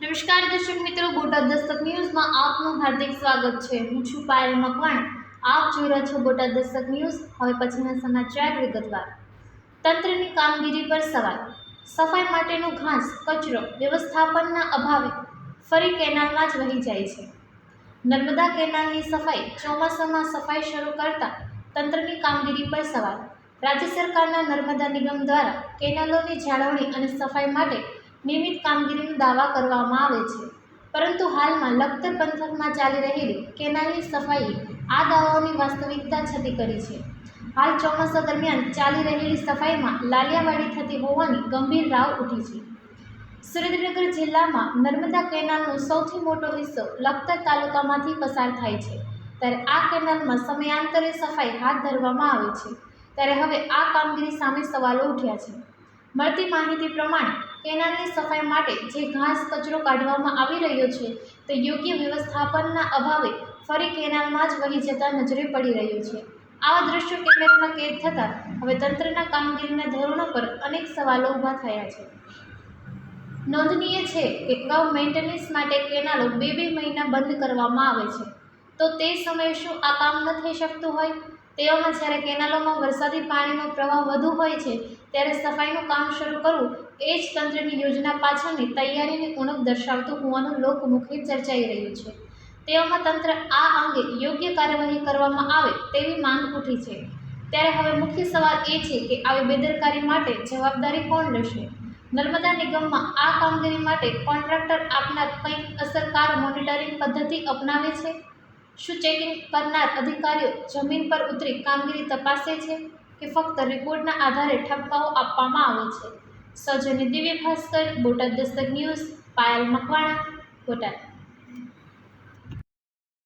નમસ્કાર દર્શક મિત્રો, બોટાદ દસ્તક ન્યૂઝમાં આપનું હાર્દિક સ્વાગત છે. હું છું પાયલ મકવાણ. આપ જોઈ રહ્યા છો બોટાદ દસ્તક ન્યૂઝ. હવે પછીના સમાચાર વિગતવાર. તંત્રની કામગીરી પર સવાલ. સફાઈ માટેનું ઘાસ, કચરો, વ્યવસ્થાપનના અભાવે ફરી કેનાલમાં જ વહી જાય છે. નર્મદા કેનાલની સફાઈ ચોમાસામાં સફાઈ શરૂ કરતા તંત્રની કામગીરી પર સવાલ. રાજ્ય સરકારના નર્મદા નિગમ દ્વારા કેનાલોની જાળવણી અને સફાઈ માટે નિયમિત કામગીરીનો દાવા કરવામાં આવે છે. પરંતુ હાલમાં લખતર પંથકમાં ચાલી રહેલી કેનાલની સફાઈએ આ દાવાઓની વાસ્તવિકતા છતી કરી છે. હાલ ચોમાસા દરમિયાન ચાલી રહેલી સફાઈમાં લાલિયાવાડી થતી હોવાની ગંભીર રાવ ઉઠી છે. સુરેન્દ્રનગર જિલ્લામાં નર્મદા કેનાલનો સૌથી મોટો હિસ્સો લખતર તાલુકામાંથી પસાર થાય છે. ત્યારે આ કેનાલમાં સમયાંતરે સફાઈ હાથ ધરવામાં આવે છે. ત્યારે હવે આ કામગીરી સામે સવાલો ઉઠ્યા છે. મળતી માહિતી પ્રમાણે કેનાલની સફાઈ માટે જે ઘાસ કચરો કાઢવામાં આવી રહ્યો છે, તે યોગ્ય વ્યવસ્થાપનના અભાવે ફરી કેનાલમાં જ વહી જતા નજરે પડી રહ્યું છે. આવા દ્રશ્યો કેમેરામાં કેદ થતાં હવે તંત્રના કામગીરીના ધોરણો પર અનેક સવાલો ઊભા થયા છે. નોંધનીય છે કે અગાઉ મેન્ટેનન્સ માટે કેનાલો બે બે મહિના બંધ કરવામાં આવે છે. તો તે સમયે શું આ કામ ન થઈ શકતું હોય? તેવામાં જ્યારે કેનાલોમાં વરસાદી પાણીનો પ્રવાહ વધુ હોય છે, ત્યારે સફાઈનું કામ શરૂ કરવું એ જ તંત્રની યોજના પાછળની તૈયારીની ઉણપ દર્શાવતું હોવાનું લોકમુખે ચર્ચાઈ રહ્યું છે. તેવામાં તંત્ર આ અંગે યોગ્ય કાર્યવાહી કરવામાં આવે તેવી માંગ ઉઠી છે. ત્યારે હવે મુખ્ય સવાલ એ છે કે આવી બેદરકારી માટે જવાબદારી કોણ લેશે? નર્મદા નિગમમાં આ કામગીરી માટે કોન્ટ્રાક્ટર આપનાર કંઈક અસરકાર મોનિટરિંગ પદ્ધતિ અપનાવે છે? શું ચેકિંગ કરનાર અધિકારીઓ જમીન પર ઉતરી કામગીરી તપાસે છે કે ફક્ત રિપોર્ટના આધારે ઠપકાઓ આપવામાં આવે છે? સૌજન્ય દિવ્ય ભાસ્કર બોટાદ દસ્તક ન્યૂઝ, પાયલ મકવાણા, બોટાદ.